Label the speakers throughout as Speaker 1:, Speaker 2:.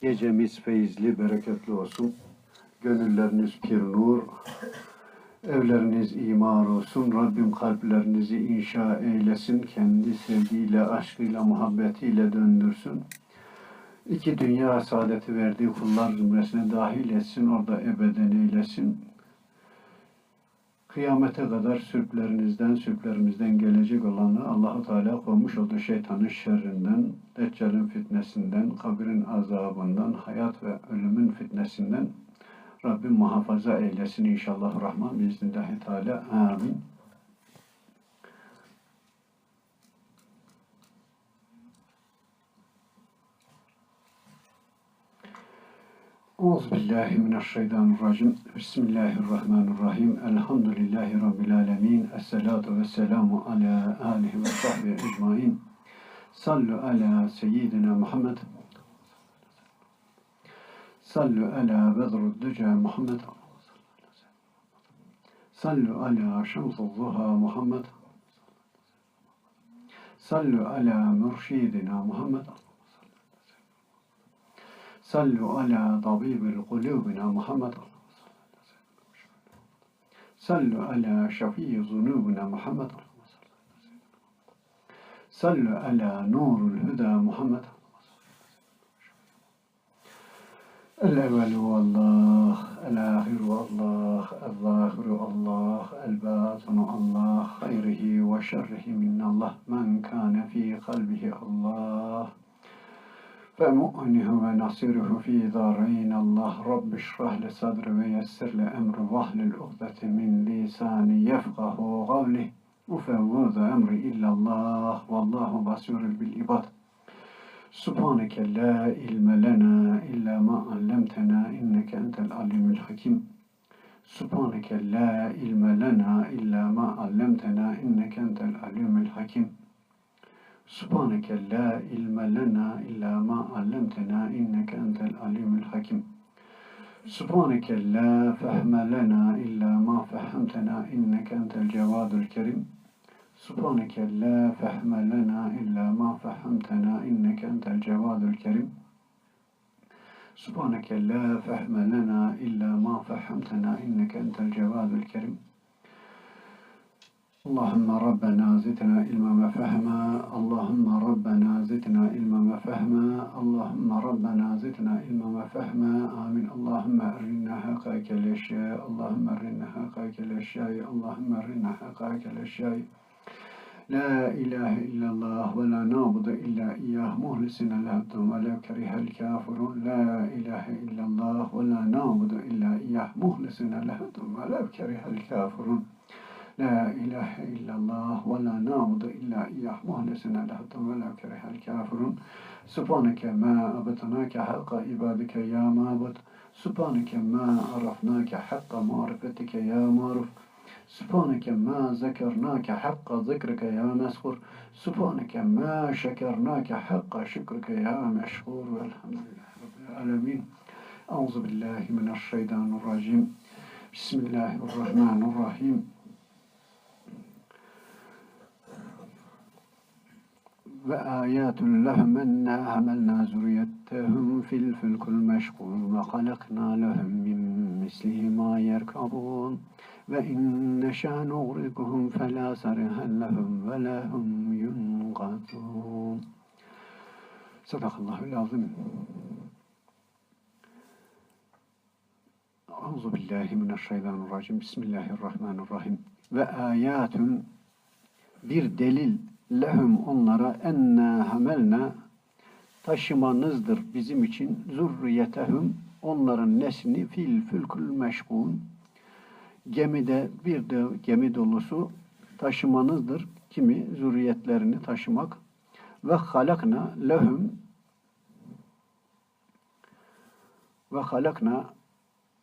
Speaker 1: Gecemiz feyizli, bereketli olsun. Gönülleriniz pir nur. Evleriniz imar olsun. Rabbim kalplerinizi inşa eylesin. Kendi sevgiyle, aşkıyla, muhabbetiyle döndürsün. İki dünya saadeti verdiği kullar zümresine dahil etsin. Orada ebeden eylesin. Kıyamete kadar sürplerinizden, sürplerimizden gelecek olanı Allahu Teala koymuş olduğu şeytanın şerrinden, deccalin fitnesinden, kabrin azabından, hayat ve ölümün fitnesinden Rabbim muhafaza eylesin inşallah rahman biiznillahü teala. Amin. أعوذ بالله من الشيطان الرجيم. بسم الله الرحمن الرحيم. الحمد لله رب العالمين. الصلاة والسلام على آله وصحبه أجمعين. صلوا على سيدنا محمد. صلوا على بدر الدجى محمد. صلوا على شمس الضحى محمد. صلوا على مرشدنا محمد. طبيب قلوبنا محمد صلوا على شفيع ذنوبنا محمد صلوا على نور الهدى محمد الأول والله الآخر والله الظاهر الله الباطن الله خيره وشره من الله من كان في قلبه الله. فمؤنه ونصيره في دارين الله. رب اشرح لي صدري ويسر لي أمري. عقدة من لساني يفقه قولي. وفوض أمري إلا الله. والله بصير بالعباد. سبحانك لا علم لنا إلا ما علمتنا. إنك أنت العليم الحكيم. سبحانك لا علم لنا إلا ما علمتنا. إنك أنت العليم الحكيم. سبحانك لا علم لنا إلا ما علمتنا إنك أنت العليم الحكيم. سبحانك لا فهم لنا إلا ما فهمتنا إنك أنت الجواد الكريم. سبحانك لا فهم لنا إلا ما فهمتنا إنك أنت الجواد الكريم. سبحانك لا فهم لنا إلا ما فهمتنا إنك أنت الجواد الكريم. اللهم ربنا زدنا علما وفهما اللهم ربنا زدنا علما وفهما اللهم ربنا زدنا علما وفهما. آمين. اللهم أرنا حقائق الأشياء اللهم أرنا حقائق الأشياء اللهم أرنا حقائق الأشياء لا إله إلا الله ولا نعبد إلا إياه مخلصين الدين ولو كره الكافرون. لا إله إلا الله ولا نعبد إلا إياه مخلصين الدين ولو كره الكافرون. لا إله إلا الله ولا نعبد إلا إياه مخلصين له الدين ولو كره الكافرون. سبحانك ما عبدناك حق عبادك يا معبد سبحانك ما عرفناك حق معرفتك يا معرف سبحانك ما ذكرناك حق ذكرك يا مذكور. سبحانك ما شكرناك حق شكرك يا مشكور. والحمد لله رب العالمين. أعوذ بالله من الشيطان الرجيم. بسم الله الرحمن الرحيم. ve ayatul lehum enna hamelna zurriyettehum fil fülkül meşgul ve halakna lehum min mislihi ma yerkabun ve inne şan uğrikuhum felâ sarihen lehum ve lehum yunqatun Sadakallahul azim. Euzu billahi mineşşeytanirracim. Bismillahirrahmanirrahim. Ve ayatun bir delil lehum onlara enna hamelna. Taşımanızdır bizim için. Zurriyetehum onların neslini fil fülkül meşgul gemide bir de gemi dolusu taşımanızdır. Kimi? Zürriyetlerini taşımak. Ve halakna lehum. Ve halakna.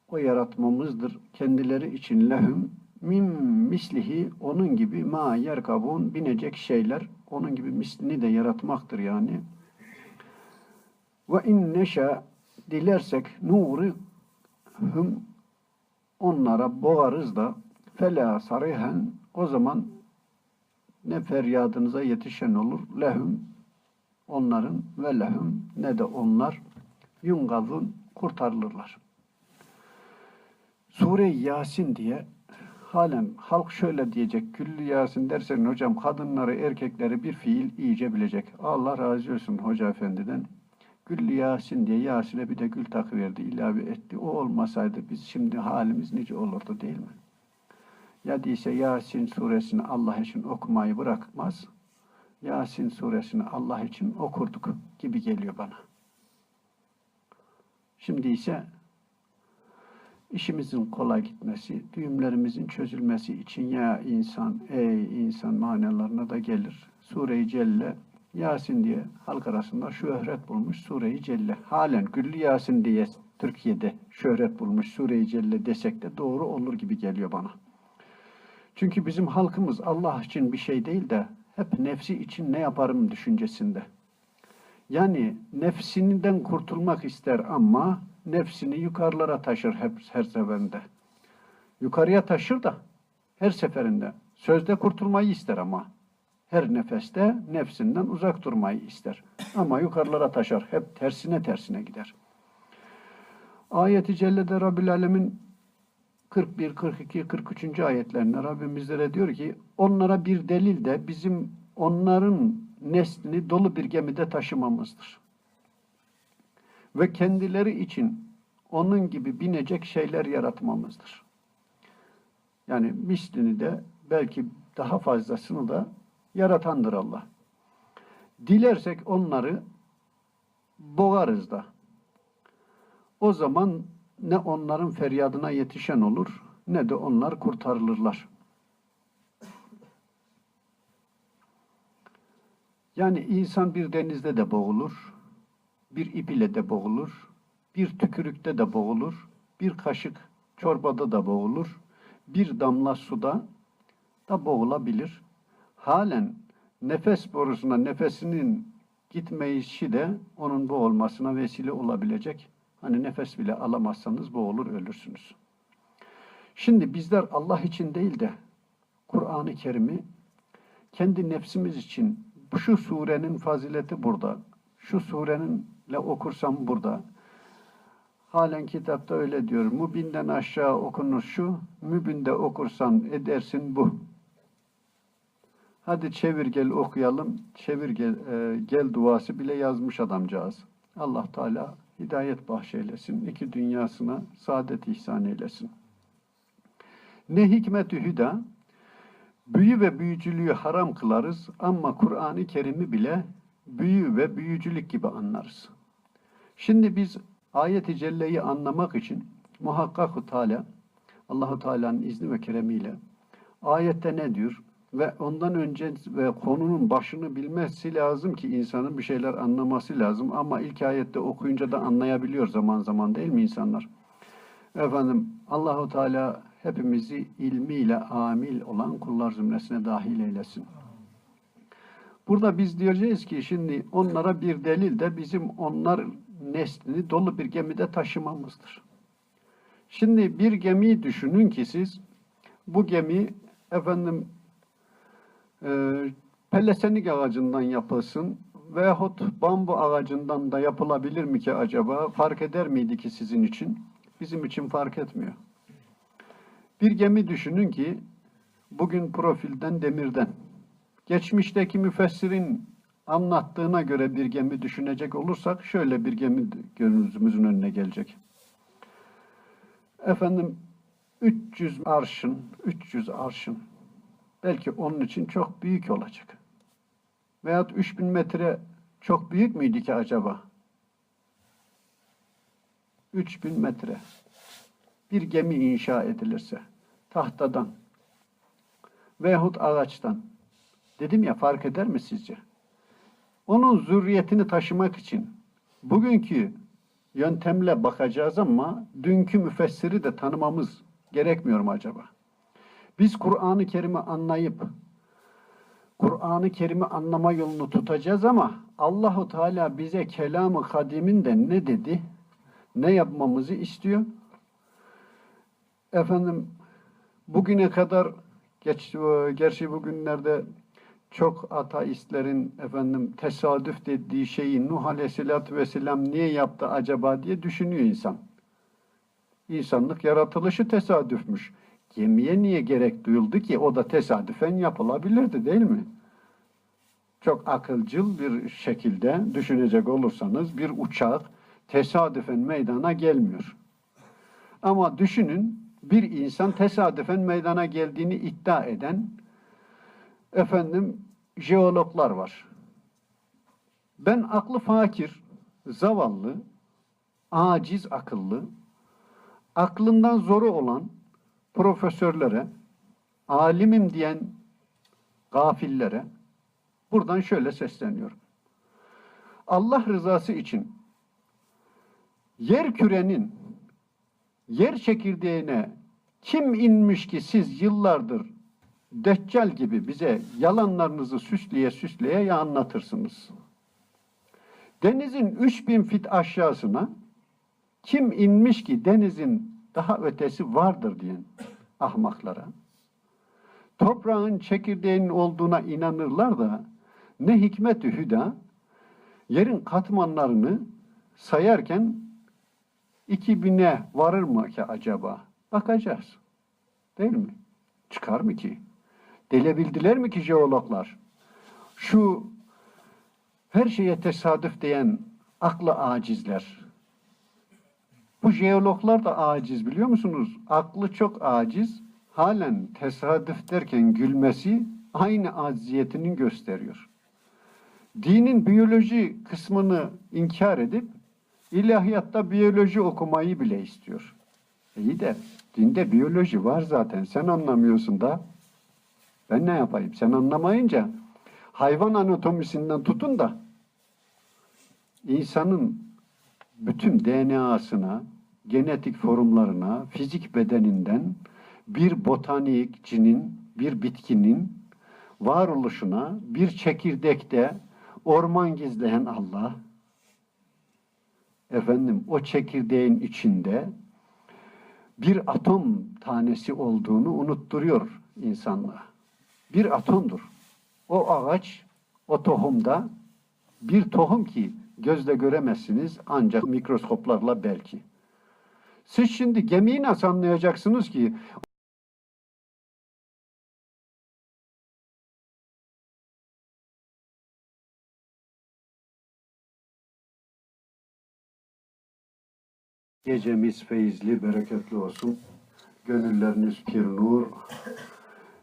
Speaker 1: O yaratmamızdır. Kendileri için lehum min mislihi onun gibi ma yerkabun binecek şeyler onun gibi mislini de yaratmaktır yani. Ve in neşe dilersek nuri hüm onlara boğarız da fela sarihen o zaman ne feryadınıza yetişen olur lehum onların ve lehum ne de onlar yungazun kurtarılırlar. Sure-i Yasin diye halen halk şöyle diyecek. Güllü Yasin dersen hocam kadınları erkekleri bir fiil iyice bilecek. Allah razı olsun hoca efendiden. Güllü Yasin diye Yasin'e bir de gül takıverdi, ilave etti. O olmasaydı biz şimdi halimiz nice olurdu değil mi? Ya değilse Yasin suresini Allah için okumayı bırakmaz. Yasin suresini Allah için okurduk gibi geliyor bana. Şimdi ise işimizin kolay gitmesi, düğümlerimizin çözülmesi için ya insan, ey insan manalarına da gelir. Sure-i Celle, Yasin diye halk arasında şöhret bulmuş Sure-i Celle. Halen Güllü Yasin diye Türkiye'de şöhret bulmuş Sure-i Celle desek de doğru olur gibi geliyor bana. Çünkü bizim halkımız Allah için bir şey değil de hep nefsi için ne yaparım düşüncesinde. Yani nefsinden kurtulmak ister ama nefsini yukarılara taşır hep her seferinde. Yukarıya taşır da her seferinde. Sözde kurtulmayı ister ama. Her nefeste nefsinden uzak durmayı ister. Ama yukarılara taşar. Hep tersine tersine gider. Ayet-i Celle'de Rabbil Alemin 41, 42, 43. ayetlerinde Rabbim bizlere diyor ki onlara bir delil de bizim onların neslini dolu bir gemide taşımamızdır. Ve kendileri için onun gibi binecek şeyler yaratmamızdır. Yani mislini de belki daha fazlasını da yaratandır Allah. Dilersek onları boğarız da. O zaman ne onların feryadına yetişen olur ne de onlar kurtarılırlar. Yani insan bir denizde de boğulur, bir ip ile de boğulur, bir tükürükte de boğulur, bir kaşık çorbada da boğulur, bir damla suda da boğulabilir. Halen nefes borusuna nefesinin gitmeyişi de onun boğulmasına vesile olabilecek. Hani nefes bile alamazsanız boğulur ölürsünüz. Şimdi bizler Allah için değil de Kur'an-ı Kerim'i kendi nefsimiz için şu surenin fazileti burada. Şu sureninle okursam burada. Halen kitapta öyle diyor. Mübinden aşağı okunur şu, mübinde okursan edersin bu. Hadi çevir gel okuyalım. Çevir gel, e, gel duası bile yazmış adamcağız. Allah Teala hidayet bahşeylesin. iki dünyasına saadet ihsan eylesin. Ne hikmeti hüda, büyü ve büyücülüğü haram kılarız ama Kur'an-ı Kerim'i bile büyü ve büyücülük gibi anlarız. Şimdi biz ayet-i celleyi anlamak için muhakkak Teala Allahu Teala'nın izni ve keremiyle ayette ne diyor ve ondan önce ve konunun başını bilmesi lazım ki insanın bir şeyler anlaması lazım ama ilk ayette okuyunca da anlayabiliyor zaman zaman değil mi insanlar? Efendim Allahu Teala hepimizi ilmiyle amil olan kullar zümresine dahil eylesin. Burada biz diyeceğiz ki şimdi onlara bir delil de bizim onlar neslini dolu bir gemide taşımamızdır. Şimdi bir gemiyi düşünün ki siz bu gemi efendim e, pelesenik ağacından yapılsın veyahut bambu ağacından da yapılabilir mi ki acaba? Fark eder miydi ki sizin için? Bizim için fark etmiyor. Bir gemi düşünün ki bugün profilden demirden. Geçmişteki müfessirin anlattığına göre bir gemi düşünecek olursak şöyle bir gemi gözümüzün önüne gelecek. Efendim 300 arşın, 300 arşın belki onun için çok büyük olacak. Veyahut 3000 metre çok büyük müydü ki acaba? 3000 metre bir gemi inşa edilirse tahtadan veyahut ağaçtan dedim ya fark eder mi sizce? Onun zürriyetini taşımak için bugünkü yöntemle bakacağız ama dünkü müfessiri de tanımamız gerekmiyor mu acaba? Biz Kur'an-ı Kerim'i anlayıp Kur'an-ı Kerim'i anlama yolunu tutacağız ama Allahu Teala bize kelamı kadiminde ne dedi? Ne yapmamızı istiyor? Efendim bugüne kadar geç, gerçi bugünlerde çok ateistlerin efendim tesadüf dediği şeyi Nuh Aleyhisselatü Vesselam niye yaptı acaba diye düşünüyor insan. İnsanlık yaratılışı tesadüfmüş. Gemiye niye gerek duyuldu ki? O da tesadüfen yapılabilirdi değil mi? Çok akılcıl bir şekilde düşünecek olursanız bir uçak tesadüfen meydana gelmiyor. Ama düşünün bir insan tesadüfen meydana geldiğini iddia eden efendim jeologlar var. Ben aklı fakir, zavallı, aciz akıllı, aklından zoru olan profesörlere, alimim diyen gafillere buradan şöyle sesleniyorum. Allah rızası için yer kürenin yer çekirdeğine kim inmiş ki siz yıllardır Deccal gibi bize yalanlarınızı süsleye süsleye ya anlatırsınız. Denizin 3000 fit aşağısına kim inmiş ki denizin daha ötesi vardır diyen ahmaklara. Toprağın çekirdeğinin olduğuna inanırlar da ne hikmet-i hüda yerin katmanlarını sayarken 2000'e varır mı ki acaba? Bakacağız. Değil mi? Çıkar mı ki? Delebildiler mi ki jeologlar? Şu her şeye tesadüf diyen aklı acizler. Bu jeologlar da aciz biliyor musunuz? Aklı çok aciz. Halen tesadüf derken gülmesi aynı aciziyetini gösteriyor. Dinin biyoloji kısmını inkar edip ilahiyatta biyoloji okumayı bile istiyor. İyi de dinde biyoloji var zaten. Sen anlamıyorsun da. Ben ne yapayım? Sen anlamayınca hayvan anatomisinden tutun da insanın bütün DNA'sına, genetik formlarına, fizik bedeninden bir botanikçinin, bir bitkinin varoluşuna, bir çekirdekte orman gizleyen Allah, efendim o çekirdeğin içinde bir atom tanesi olduğunu unutturuyor insanlığa. Bir atomdur. O ağaç, o tohumda bir tohum ki gözle göremezsiniz ancak mikroskoplarla belki. Siz şimdi gemiyi nasıl anlayacaksınız ki? Gecemiz feyizli, bereketli olsun. Gönülleriniz pir nur,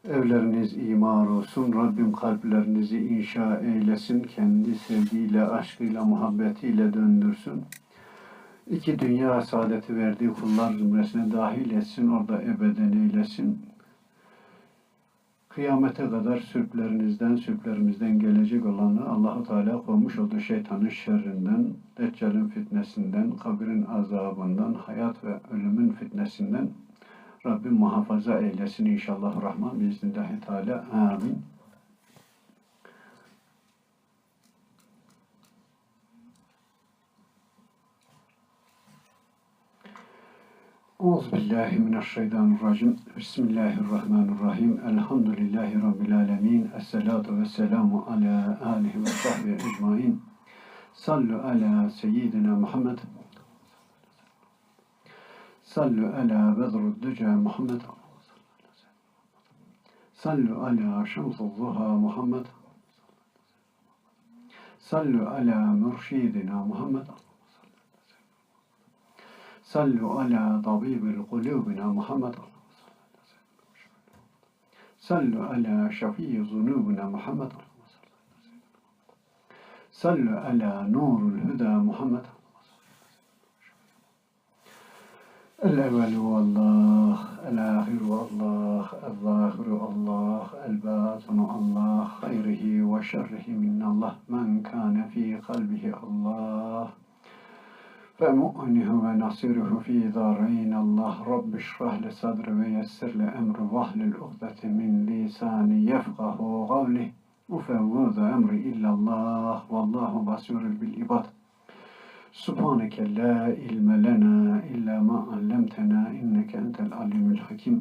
Speaker 1: evleriniz imar olsun. Rabbim kalplerinizi inşa eylesin. Kendi sevgiyle, aşkıyla, muhabbetiyle döndürsün. İki dünya saadeti verdiği kullar zümresine dahil etsin. Orada ebeden eylesin. Kıyamete kadar sürplerinizden, sürplerimizden gelecek olanı Allahu Teala koymuş olduğu şeytanın şerrinden, Deccal'in fitnesinden, kabrin azabından, hayat ve ölümün fitnesinden Rabbim muhafaza eylesin inşallah rahman biiznillahü teala. Amin. Euzubillahimineşşeytanirracim. Bismillahirrahmanirrahim. Elhamdülillahi Rabbil alemin. Esselatu vesselamu ala alihi ve sahbihi ecmain. Sallu ala seyyidina Muhammed. صلوا على بدر الدجى محمد. صلوا على شمس الضحى محمد. صلوا على مرشدنا محمد. صلوا على طبيب قلوبنا محمد. صلوا على شفيع ذنوبنا محمد. صلوا على نور الهدى محمد. الأول والله الآخر والله الظاهر الله الباطن الله خيره وشره من الله من كان في قلبه الله. فمؤنه ونصيره في دارين الله. رب اشرح لي صدري ويسر لي أمري عقدة من لساني يفقه قولي. أفوض أمري إلا الله والله بصير بالعباد. سبحانك لا علم لنا إلا ما علمتنا إنك أنت العليم الحكيم.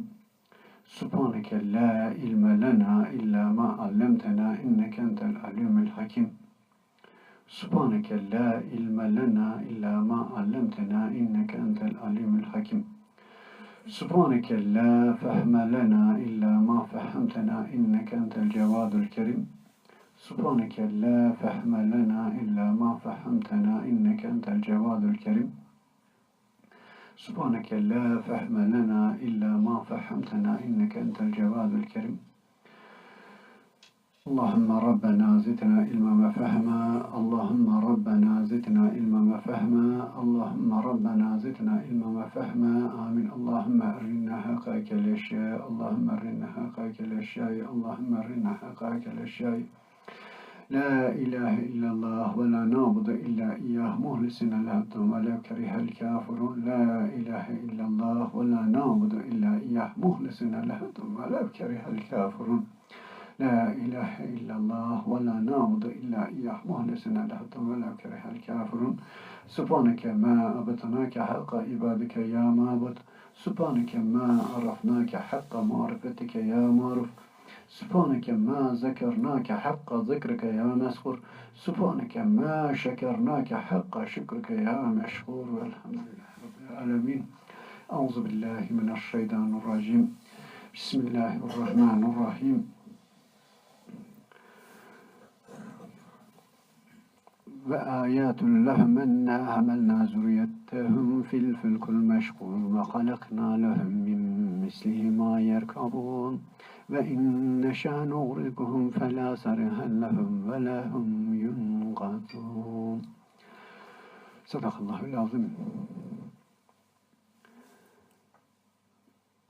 Speaker 1: سبحانك لا علم لنا إلا ما علمتنا إنك أنت العليم الحكيم. سبحانك لا علم لنا إلا ما علمتنا إنك أنت العليم الحكيم. سبحانك لا فهم لنا إلا ما فهمتنا إنك أنت الجواد الكريم. سبحانك لا فهم لنا إلا ما فهمتنا إنك أنت الجواد الكريم. سبحانك لا فهم لنا إلا ما فهمتنا إنك أنت الجواد الكريم. اللهم ربنا زدنا علما وفهما اللهم ربنا زدنا علما وفهما اللهم ربنا زدنا علما وفهما آمين. اللهم أرنا حقك الأشياء اللهم أرنا حقك الأشياء اللهم أرنا حقك الأشياء. لا إله إلا الله ولا نعبد إلا إياه. مخلصين العبد ولا كره الكافرون. لا إله إلا الله ولا نعبد إلا إياه. مخلصين العبد ولا كره الكافرون. لا إله إلا الله ولا نعبد إلا إياه. مخلصنا له الدين ولا كره الكافرون. سبحانك ما أبتناك حق عبادك يا معبد سبحانك ما عرفناك حق معرفتك يا معرف arafnake hakka marifetike ya maruf. Subhaneke ma zekernake hakka zikrike ya meskur. Subhaneke ma şekernake hakka şükrike ya meşkur. Velhamdülillahi Rabbil alemin. Euzu billahi mineşşeytanirracim. Bismillahirrahmanirrahim. ve ayatun lehum enna hamelna zurriyettehum fil fulkul meşgul ve halakna lehum min mislihi ma yerkabun ve in neşâ nuğrikuhum felâ sarihen lehum ve lehum yunqadun. Sadakallahul azim.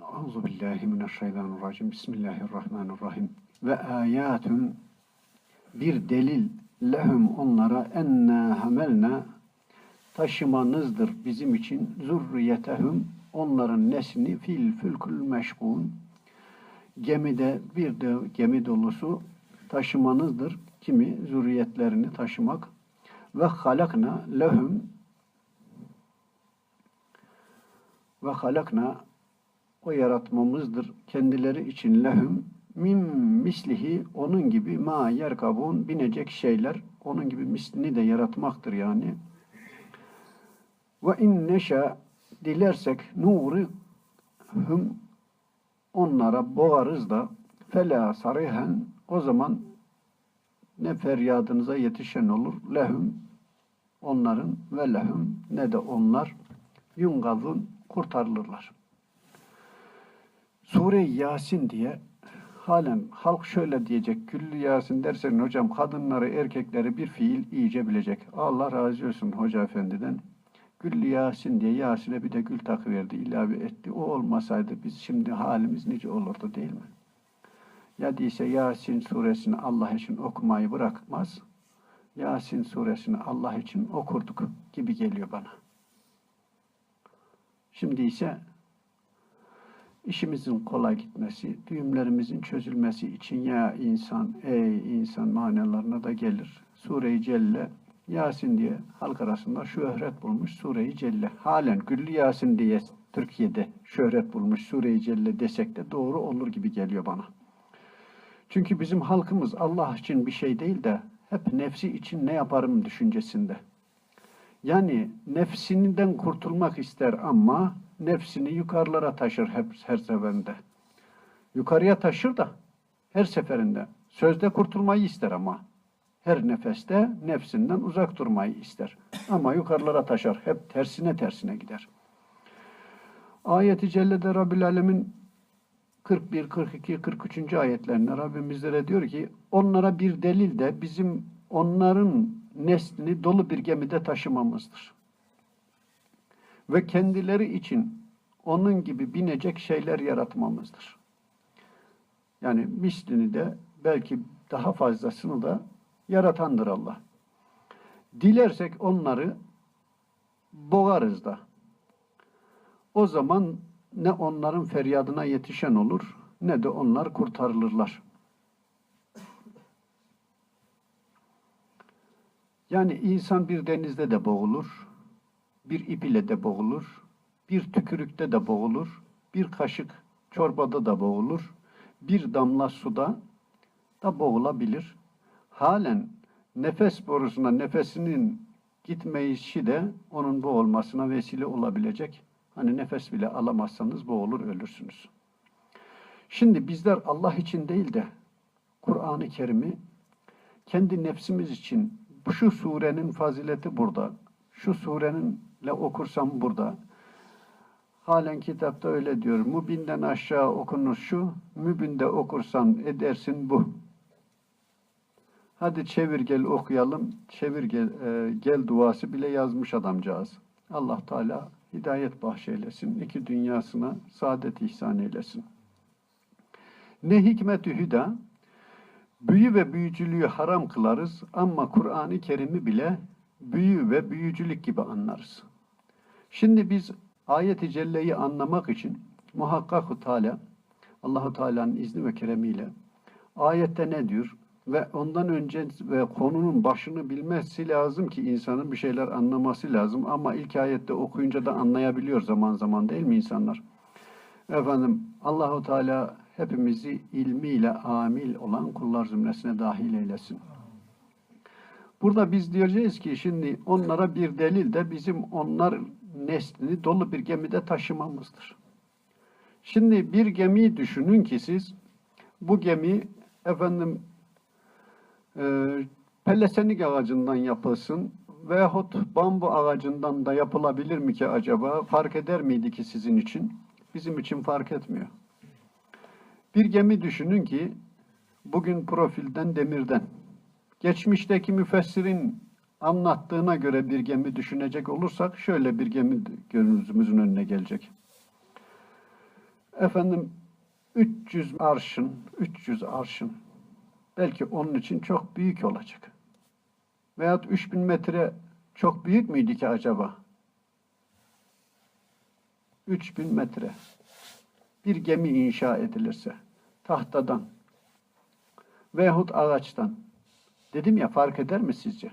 Speaker 1: Euzu billahi mineşşeytanirracim. Bismillahirrahmanirrahim. Ve ayatun bir delil lehum onlara enna hamelna taşımanızdır bizim için zurriyetehum onların neslini fil fülkül meşgun gemide bir de gemi dolusu taşımanızdır. Kimi zürriyetlerini taşımak. Ve halakna lehum ve halakna o yaratmamızdır. Kendileri için lehum min mislihi onun gibi ma yer kabuğun binecek şeyler. Onun gibi mislini de yaratmaktır yani. Ve in neşe dilersek nuri hüm onlara boğarız da fela sarihen o zaman ne feryadınıza yetişen olur lehum onların ve lehum ne de onlar yungazun kurtarılırlar. Sure-i Yasin diye halen halk şöyle diyecek. Güllü Yasin dersen hocam kadınları erkekleri bir fiil iyice bilecek. Allah razı olsun hoca efendiden. Güllü Yasin diye Yasin'e bir de gül takıverdi, ilave etti. O olmasaydı biz şimdi halimiz nice olurdu değil mi? Ya değilse Yasin suresini Allah için okumayı bırakmaz. Yasin suresini Allah için okurduk gibi geliyor bana. Şimdi ise işimizin kolay gitmesi, düğümlerimizin çözülmesi için ya insan, ey insan manalarına da gelir. Sure-i Celle, Yasin diye halk arasında şöhret bulmuş Sure-i Celle. Halen Güllü Yasin diye Türkiye'de şöhret bulmuş Sure-i Celle desek de doğru olur gibi geliyor bana. Çünkü bizim halkımız Allah için bir şey değil de hep nefsi için ne yaparım düşüncesinde. Yani nefsinden kurtulmak ister ama nefsini yukarılara taşır hep her seferinde. Yukarıya taşır da her seferinde. Sözde kurtulmayı ister ama. Her nefeste nefsinden uzak durmayı ister. Ama yukarılara taşır. Hep tersine tersine gider. Ayet-i Celle'de Rabbil Alemin 41, 42, 43. ayetlerinde Rabbim bizlere diyor ki onlara bir delil de bizim onların neslini dolu bir gemide taşımamızdır ve kendileri için onun gibi binecek şeyler yaratmamızdır. Yani mislini de belki daha fazlasını da yaratandır Allah. Dilersek onları boğarız da. O zaman ne onların feryadına yetişen olur ne de onlar kurtarılırlar. Yani insan bir denizde de boğulur, bir ip ile de boğulur, bir tükürükte de boğulur, bir kaşık çorbada da boğulur. Bir damla suda da boğulabilir. Halen nefes borusuna nefesinin gitmeyişi de onun boğulmasına vesile olabilecek. Hani nefes bile alamazsanız boğulur ölürsünüz. Şimdi bizler Allah için değil de Kur'an-ı Kerim'i kendi nefsimiz için şu surenin fazileti burada, şu sureninle okursam burada. Halen kitapta öyle diyor. Mübinden aşağı okunur şu, mübinde okursan edersin bu. Hadi çevir gel okuyalım. Çevir gel, e, gel duası bile yazmış adamcağız. Allah Teala hidayet bahşeylesin. iki dünyasına saadet ihsan eylesin. Ne hikmeti hüda, büyü ve büyücülüğü haram kılarız ama Kur'an-ı Kerim'i bile büyü ve büyücülük gibi anlarız. Şimdi biz ayet-i celleyi anlamak için muhakkak Teala Allahu Teala'nın izni ve keremiyle ayette ne diyor ve ondan önce ve konunun başını bilmesi lazım ki insanın bir şeyler anlaması lazım ama ilk ayette okuyunca da anlayabiliyor zaman zaman değil mi insanlar? Efendim Allahu Teala hepimizi ilmiyle amil olan kullar zümresine dahil eylesin. Burada biz diyeceğiz ki şimdi onlara bir delil de bizim onlar neslini dolu bir gemide taşımamızdır. Şimdi bir gemiyi düşünün ki siz bu gemi efendim e, pelesenik ağacından yapılsın veyahut bambu ağacından da yapılabilir mi ki acaba? Fark eder miydi ki sizin için? Bizim için fark etmiyor. Bir gemi düşünün ki bugün profilden demirden, geçmişteki müfessirin anlattığına göre bir gemi düşünecek olursak şöyle bir gemi gözümüzün önüne gelecek. Efendim 300 arşın, 300 arşın belki onun için çok büyük olacak. Veyahut 3000 metre çok büyük müydü ki acaba? 3000 metre bir gemi inşa edilirse tahtadan veyahut ağaçtan dedim ya fark eder mi sizce?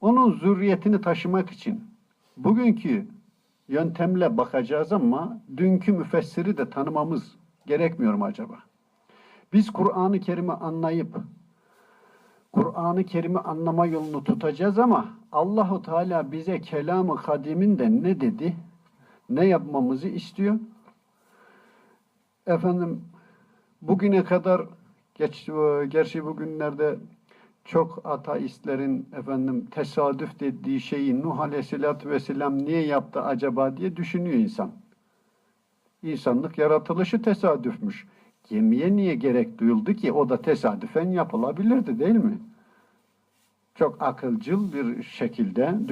Speaker 1: Onun zürriyetini taşımak için bugünkü yöntemle bakacağız ama dünkü müfessiri de tanımamız gerekmiyor mu acaba? Biz Kur'an-ı Kerim'i anlayıp Kur'an-ı Kerim'i anlama yolunu tutacağız ama Allahu Teala bize kelamı kadiminde ne dedi? Ne yapmamızı istiyor? Efendim bugüne kadar geç, gerçi bugünlerde çok ateistlerin efendim tesadüf dediği şeyi Nuh Aleyhisselatü Vesselam niye yaptı acaba diye düşünüyor insan. İnsanlık yaratılışı tesadüfmüş. Gemiye niye gerek duyuldu ki o da tesadüfen yapılabilirdi değil mi? Çok akılcıl bir şekilde